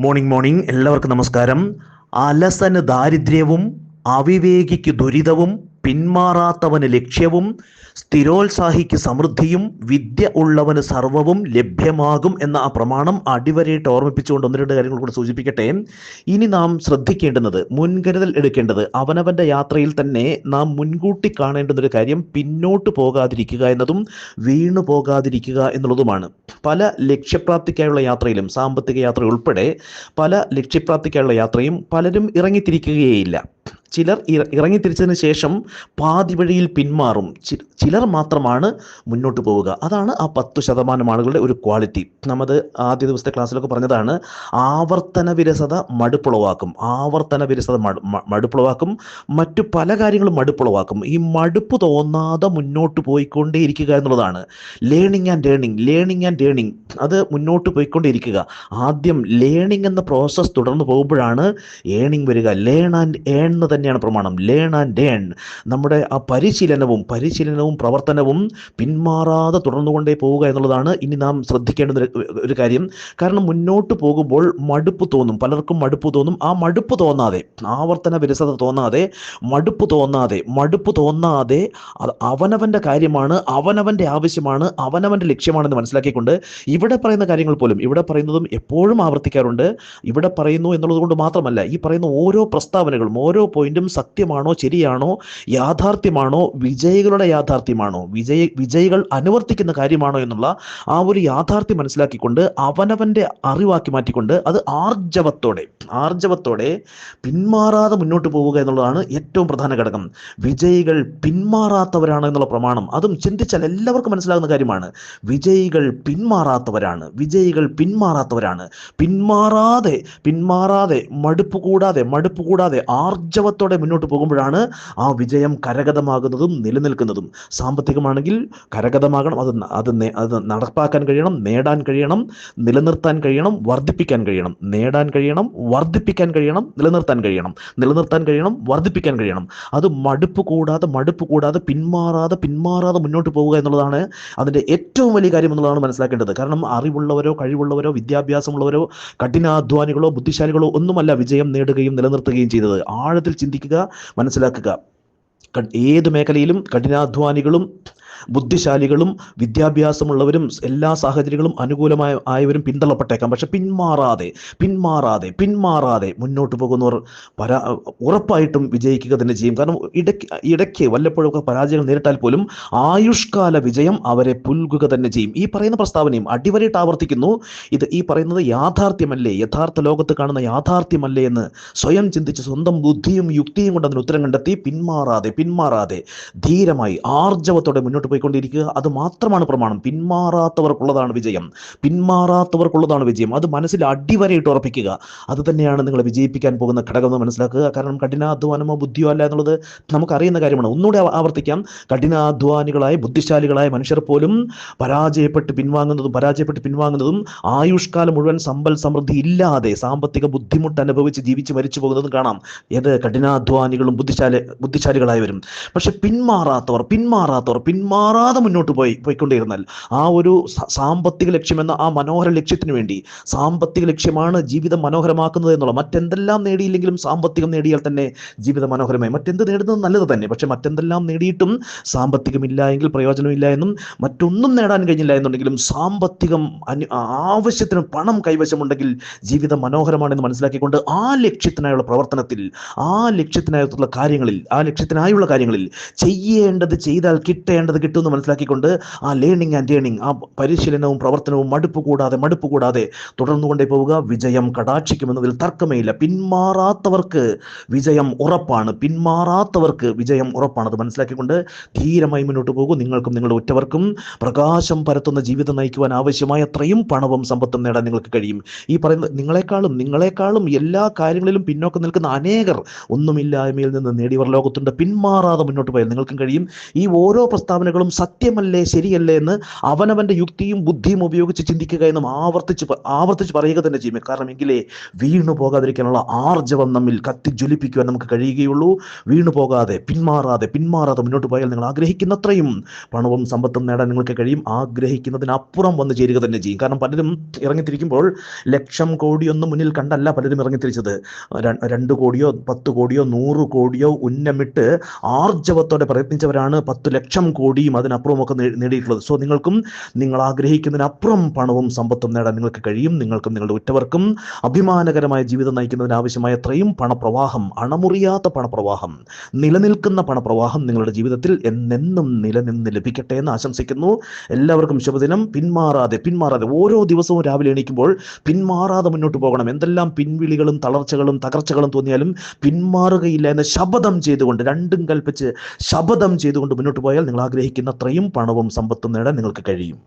Morning morning എല്ലാവർക്കും നമസ്കാരം. അലസന് ദാരിദ്ര്യവും അവിവേകിക്ക് ദുരിതവും പിന്മാറാത്തവന് ലക്ഷ്യവും സ്ഥിരോത്സാഹിക്ക് സമൃദ്ധിയും വിദ്യ ഉള്ളവന് സർവവും ലഭ്യമാകും എന്ന ആ പ്രമാണം അടിവരയിട്ട് ഓർമ്മിപ്പിച്ചുകൊണ്ട് ഒന്ന് രണ്ട് കാര്യങ്ങൾ കൂടെ സൂചിപ്പിക്കട്ടെ. ഇനി നാം ശ്രദ്ധിക്കേണ്ടുന്നത് മുൻകരുതൽ എടുക്കേണ്ടത് അവനവന്റെ യാത്രയിൽ തന്നെ നാം മുൻകൂട്ടി കാണേണ്ടുന്ന ഒരു കാര്യം പിന്നോട്ട് പോകാതിരിക്കുക എന്നതും വീണു പോകാതിരിക്കുക എന്നുള്ളതുമാണ്. പല ലക്ഷ്യപ്രാപ്തിക്കായുള്ള യാത്രയിലും സാമ്പത്തിക യാത്ര ഉൾപ്പെടെ പല ലക്ഷ്യപ്രാപ്തിക്കായുള്ള യാത്രയും പലരും ഇറങ്ങിത്തിരിക്കുകയേയില്ല. ചിലർ ഇറങ്ങി തിരിച്ചതിന് ശേഷം പാതി വഴിയിൽ പിന്മാറും ചിലർ മാത്രമാണ് മുന്നോട്ട് പോവുക. അതാണ് ആ പത്ത് ശതമാനം ആളുകളുടെ ഒരു ക്വാളിറ്റി. നമ്മത് ആദ്യ ദിവസത്തെ ക്ലാസ്സിലൊക്കെ പറഞ്ഞതാണ് ആവർത്തന വിരസത മടുപ്പുളവാക്കും. ആവർത്തന വിരസത മടു- മടുപ്പുളവാക്കും. മറ്റു പല കാര്യങ്ങളും മടുപ്പുളവാക്കും. ഈ മടുപ്പ് തോന്നാതെ മുന്നോട്ട് പോയിക്കൊണ്ടേയിരിക്കുക എന്നുള്ളതാണ്. Learning and learning learning and learning അത് മുന്നോട്ട് പോയിക്കൊണ്ടേയിരിക്കുക. ആദ്യം ലേണിംഗ് എന്ന പ്രോസസ്സ് തുടർന്ന് പോകുമ്പോഴാണ് ഏണിംഗ് വരിക. ലേൺ ആൻഡ് ഏൺ എന്ന് തന്നെയാണ് പ്രമാണം. ലേൺ ആൻഡ് ലേൺ നമ്മുടെ ആ പരിശീലനവും പരിശീലനവും പ്രവർത്തനവും പിന്മാറാതെ തുടർന്നുകൊണ്ടേ പോവുക എന്നുള്ളതാണ് ഇനി നാം ശ്രദ്ധിക്കേണ്ട ഒരു- കാര്യം. കാരണം മുന്നോട്ട് പോകുമ്പോൾ മടുപ്പ് തോന്നും. പലർക്കും മടുപ്പ് തോന്നും. ആ മടുപ്പ് തോന്നാതെ ആവർത്തന വിരസത തോന്നാതെ മടുപ്പ് തോന്നാതെ മടുപ്പ് തോന്നാതെ അത് അവനവന്റെ കാര്യമാണ് അവനവന്റെ ആവശ്യമാണ് അവനവന്റെ ലക്ഷ്യമാണെന്ന് മനസ്സിലാക്കിക്കൊണ്ട് ഇവിടെ പറയുന്ന കാര്യങ്ങൾ പോലും ഇവിടെ പറയുന്നതും എപ്പോഴും ആവർത്തിക്കാറുണ്ട്. ഇവിടെ പറയുന്നു എന്നുള്ളത് കൊണ്ട് മാത്രമല്ല ഈ പറയുന്ന ഓരോ പ്രസ്താവനകളും ഓരോ പോയിന്റും സത്യമാണോ ശരിയാണോ യാഥാർത്ഥ്യമാണോ വിജയികളുടെ യാഥാർത്ഥ്യമാണോ വിജയ വിജയികൾ അനുവർത്തിക്കുന്ന കാര്യമാണോ എന്നുള്ള ആ ഒരു യാഥാർത്ഥ്യം മനസ്സിലാക്കിക്കൊണ്ട് അവനവന്റെ അറിവാക്കി മാറ്റിക്കൊണ്ട് അത് ആർജവത്തോടെ ആർജവത്തോടെ പിന്മാറാതെ മുന്നോട്ട് പോവുക എന്നുള്ളതാണ് ഏറ്റവും പ്രധാന ഘടകം. വിജയികൾ പിന്മാറാത്തവരാണ് എന്നുള്ള പ്രമാണം. അതും ചിന്തിച്ചാൽ എല്ലാവർക്കും മനസ്സിലാകുന്ന കാര്യമാണ്. വിജയികൾ പിന്മാറാത്തവരാണ്. വിജയികൾ പിന്മാറാത്തവരാണ്. പിന്മാറാതെ പിന്മാറാതെ മടുപ്പ് കൂടാതെ മടുപ്പ് കൂടാതെ ആർജവത്തോടെ മുന്നോട്ട് പോകുമ്പോഴാണ് ആ വിജയം കരഗതമാകുന്നതും നിലനിൽക്കുന്നതും. സാമ്പത്തികമാണെങ്കിൽ കരഗതമാകണം. അത് അത് അത് നടപ്പാക്കാൻ കഴിയണം നേടാൻ കഴിയണം നിലനിർത്താൻ കഴിയണം വർദ്ധിപ്പിക്കാൻ കഴിയണം. നേടാൻ കഴിയണം വർദ്ധിപ്പിക്കാൻ കഴിയണം നിലനിർത്താൻ കഴിയണം. നിലനിർത്താൻ കഴിയണം വർദ്ധിപ്പിക്കാൻ കഴിയണം. അത് മടുപ്പ് കൂടാതെ മടുപ്പ് കൂടാതെ പിന്മാറാതെ പിന്മാറാതെ മുന്നോട്ട് പോവുക എന്നുള്ളതാണ് അതിന്റെ ഏറ്റവും വലിയ കാര്യം എന്നുള്ളതാണ് മനസ്സിലാക്കേണ്ടത്. കാരണം അറിവുള്ളവരോ കഴിവുള്ളവരോ വിദ്യാഭ്യാസമുള്ളവരോ കഠിനാധ്വാനികളോ ബുദ്ധിശാലികളോ ഒന്നുമല്ല വിജയം നേടുകയും നിലനിർത്തുകയും ചെയ്തത്. ആഴത്തിൽ ചിന്തിക്കുക മനസ്സിലാക്കുക. ഏത് മേഖലയിലും കഠിനാധ്വാനികളും ബുദ്ധിശാലികളും വിദ്യാഭ്യാസമുള്ളവരും എല്ലാ സാഹചര്യങ്ങളും അനുകൂലമായ ആയവരും പിന്തള്ളപ്പെട്ടേക്കാം. പക്ഷെ പിന്മാറാതെ പിന്മാറാതെ പിന്മാറാതെ മുന്നോട്ട് പോകുന്നവർ പരാ ഉറപ്പായിട്ടും വിജയിക്കുക തന്നെ ചെയ്യും. കാരണം ഇടയ്ക്ക് ഇടയ്ക്ക് വല്ലപ്പോഴൊക്കെ പരാജയങ്ങൾ നേരിട്ടാൽ പോലും ആയുഷ്കാല വിജയം അവരെ പുൽകുക തന്നെ ചെയ്യും. ഈ പറയുന്ന പ്രസ്താവനയും അടിവരയിട്ട് ആവർത്തിക്കുന്നു. ഇത് ഈ പറയുന്നത് യാഥാർത്ഥ്യമല്ലേ? യഥാർത്ഥ ലോകത്ത് കാണുന്ന യാഥാർത്ഥ്യമല്ലേ എന്ന് സ്വയം ചിന്തിച്ച് സ്വന്തം ബുദ്ധിയും യുക്തിയും കൊണ്ട് അതിന് ഉത്തരം കണ്ടെത്തി പിന്മാറാതെ പിന്മാറാതെ ധീരമായി ആർജവത്തോടെ മുന്നോട്ട് പോയിക്കൊണ്ടിരിക്കുക. അത് മാത്രമാണ് പ്രമാണം. പിന്മാറാത്തവർക്കുള്ളതാണ് വിജയം. പിന്മാറാത്തവർക്കുള്ളതാണ് വിജയം. അത് മനസ്സിൽ അടിവരയിട്ട് ഉറപ്പിക്കുക. അത് തന്നെയാണ് നിങ്ങളെ വിജയിപ്പിക്കാൻ പോകുന്ന ഘടകം എന്ന് മനസ്സിലാക്കുക. കാരണം കഠിനാധ്വാനമോ ബുദ്ധിയോ അല്ല എന്നുള്ളത് നമുക്കറിയുന്ന കാര്യമാണ്. ഒന്നുകൂടെ ആവ- ആവർത്തിക്കാം. കഠിനാധ്വാനികളായ ബുദ്ധിശാലികളായ മനുഷ്യർ പോലും പരാജയപ്പെട്ട് പിൻവാങ്ങുന്നതും പരാജയപ്പെട്ട് പിൻവാങ്ങുന്നതും ആയുഷ്കാലം മുഴുവൻ സമ്പൽ സമൃദ്ധി ഇല്ലാതെ സാമ്പത്തിക ബുദ്ധിമുട്ട് അനുഭവിച്ച് ജീവിച്ച് മരിച്ചു പോകുന്നതും കാണാം. ഏത് കഠിനാധ്വാനികളും ബുദ്ധിശാലി ബുദ്ധിശാലികളായവരും. പക്ഷെ പിന്മാറാത്തവർ പിന്മാറാത്തവർ പിന്മാറാതെ മുന്നോട്ട് പോയി പോയിക്കൊണ്ടിരുന്നാൽ ആ ഒരു സാമ്പത്തിക ലക്ഷ്യമെന്ന ആ മനോഹര ലക്ഷ്യത്തിന് വേണ്ടി സാമ്പത്തിക ലക്ഷ്യമാണ് ജീവിതം മനോഹരമാക്കുന്നത് എന്നുള്ള മറ്റെന്തെല്ലാം നേടിയില്ലെങ്കിലും സാമ്പത്തികം നേടിയാൽ തന്നെ ജീവിതം മനോഹരമായി. മറ്റെന്ത് നേടുന്നത് നല്ലത് തന്നെ പക്ഷെ മറ്റെന്തെല്ലാം നേടിയിട്ടും സാമ്പത്തികമില്ല എങ്കിൽ പ്രയോജനമില്ല എന്നും മറ്റൊന്നും നേടാൻ കഴിഞ്ഞില്ല എന്നുണ്ടെങ്കിലും സാമ്പത്തികം ആവശ്യത്തിന് പണം കൈവശമുണ്ടെങ്കിൽ ജീവിതം മനോഹരമാണെന്ന് മനസ്സിലാക്കിക്കൊണ്ട് ആ ലക്ഷ്യത്തിനായുള്ള പ്രവർത്തനത്തിൽ ആ ലക്ഷ്യത്തിനായിട്ടുള്ള കാര്യങ്ങളിൽ ആ ലക്ഷ്യത്തിനായുള്ള കാര്യങ്ങളിൽ ചെയ്യേണ്ടത് ചെയ്താൽ കിട്ടേണ്ടത് കിട്ടുമെന്ന് മനസ്സിലാക്കിക്കൊണ്ട് ആ ലേണിംഗ് ആൻഡ് ഏണിംഗ് ആ പരിശീലനവും പ്രവർത്തനവും മടുപ്പ് കൂടാതെ മടുപ്പ് കൂടാതെ തുടർന്നു തുടർന്നുകൊണ്ടേ പോവുക. വിജയം കടാക്ഷിക്കുമെന്നതിൽ തർക്കമേയില്ല പിന്മാറാത്തവർക്ക് വിജയം ഉറപ്പാണ്. പിന്മാറാത്തവർക്ക് വിജയം ഉറപ്പാണ്. അത് മനസ്സിലാക്കിക്കൊണ്ട് ധീരമായി മുന്നോട്ട് പോകും. നിങ്ങൾക്കും നിങ്ങളുടെ ഉറ്റവർക്കും പ്രകാശം പരത്തുന്ന ജീവിതം നയിക്കുവാൻ ആവശ്യമായ അത്രയും പണവും സമ്പത്തും നേടാൻ നിങ്ങൾക്ക് കഴിയും. ഈ പറയുന്ന നിങ്ങളെക്കാളും നിങ്ങളെക്കാളും എല്ലാ കാര്യങ്ങളിലും പിന്നോക്കം നിൽക്കുന്ന അനേകർ ഒന്നുമില്ലായ്മയിൽ നിന്ന് നേടിയവർ ലോകത്തുണ്ട്. പിന്മാറാതെ മുന്നോട്ട് പോയാൽ നിങ്ങൾക്കും കഴിയും. ഈ ഓരോ പ്രസ്താവനകളും പ്രാർത്ഥനകളും സത്യമല്ലേ ശരിയല്ലേ എന്ന് അവനവന്റെ യുക്തിയും ബുദ്ധിയും ഉപയോഗിച്ച് ചിന്തിക്കുക എന്നും ആവർത്തിച്ച് ആവർത്തിച്ച് പറയുക തന്നെ ചെയ്യും. കാരണം എങ്കിലേ വീണു പോകാതിരിക്കാനുള്ള ആർജവം നമ്മിൽ കത്തി ജ്വലിപ്പിക്കുവാൻ നമുക്ക് കഴിയുകയുള്ളൂ. വീണു പോകാതെ പിന്മാറാതെ പിന്മാറാതെ മുന്നോട്ട് പോയാൽ നിങ്ങൾ ആഗ്രഹിക്കുന്നത്രയും പണവും സമ്പത്തും നേടാൻ നിങ്ങൾക്ക് കഴിയും. ആഗ്രഹിക്കുന്നതിനപ്പുറം വന്ന് ചേരുക തന്നെ ചെയ്യും. കാരണം പലരും ഇറങ്ങിത്തിരിക്കുമ്പോൾ ലക്ഷം കോടിയൊന്നും മുന്നിൽ കണ്ടല്ല പലരും ഇറങ്ങിത്തിരിച്ചത്. രണ്ട് കോടിയോ പത്ത് കോടിയോ നൂറ് കോടിയോ ഉന്നമിട്ട് ആർജവത്തോടെ പ്രയത്നിച്ചവരാണ് പത്ത് ലക്ഷം കോടിയും അതിനപ്പുറവും ഒക്കെ നേടിയിട്ടുള്ളത്. സോ നിങ്ങൾക്കും നിങ്ങൾ ആഗ്രഹിക്കുന്നതിനപ്പുറം പണവും സമ്പത്തും നേടാൻ നിങ്ങൾക്ക് കഴിയും. നിങ്ങൾക്കും നിങ്ങളുടെ ഉറ്റവർക്കും അഭിമാനകരമായ ജീവിതം നയിക്കുന്നതിന് ആവശ്യമായ അത്രയും പണപ്രവാഹം അണമുറിയാത്ത പണപ്രവാഹം നിലനിൽക്കുന്ന പണപ്രവാഹം നിങ്ങളുടെ ജീവിതത്തിൽ എന്നെന്നും നിലനിന്ന് ലഭിക്കട്ടെ എന്ന് ആശംസിക്കുന്നു. എല്ലാവർക്കും ശുഭദിനം. പിന്മാറാതെ പിന്മാറാതെ ഓരോ ദിവസവും രാവിലെ എണീക്കുമ്പോൾ പിന്മാറാതെ മുന്നോട്ട് പോകണം. എന്തെല്ലാം പിൻവിളികളും തളർച്ചകളും തകർച്ചകളും തോന്നിയാലും പിന്മാറുകയില്ല എന്ന് ശപഥം ചെയ്തുകൊണ്ട് രണ്ടും കൽപ്പിച്ച് ശപഥം ചെയ്തുകൊണ്ട് മുന്നോട്ട് പോയാൽ നിങ്ങൾ ആഗ്രഹിക്കുന്ന അത്രയും പണവും സമ്പത്തും നേടാൻ നിങ്ങൾക്ക് കഴിയും.